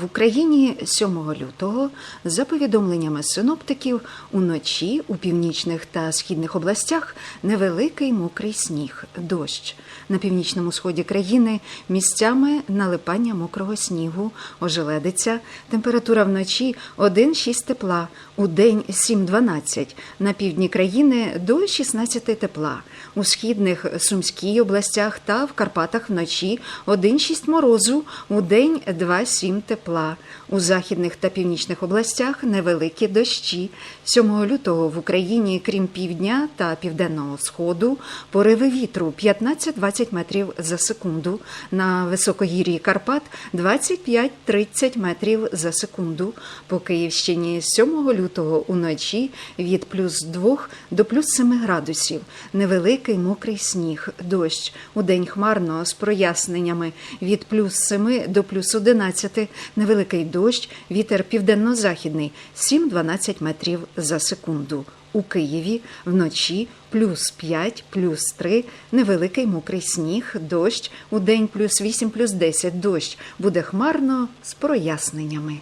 В Україні 7 лютого, за повідомленнями синоптиків, уночі у північних та східних областях невеликий мокрий сніг, дощ. На північному сході країни місцями налипання мокрого снігу, ожеледиця, температура вночі 1-6 тепла, у день 7-12, на півдні країни до 16 тепла, у східних Сумській областях та в Карпатах вночі 1-6 морозу, у день 2-7 тепла. У західних та північних областях невеликі дощі. 7 лютого в Україні, крім півдня та південного сходу, пориви вітру 15-20 метрів за секунду. На високогір'ї Карпат 25-30 метрів за секунду. По Київщині 7 лютого уночі від плюс 2 до плюс 7 градусів. Невеликий мокрий сніг, дощ. У день хмарно з проясненнями від плюс 7 до плюс 11. Невеликий дощ, вітер південно-західний 7-12 метрів за секунду. У Києві вночі плюс 5, плюс 3, невеликий мокрий сніг, дощ, у день плюс 8, плюс 10 дощ. Буде хмарно з проясненнями.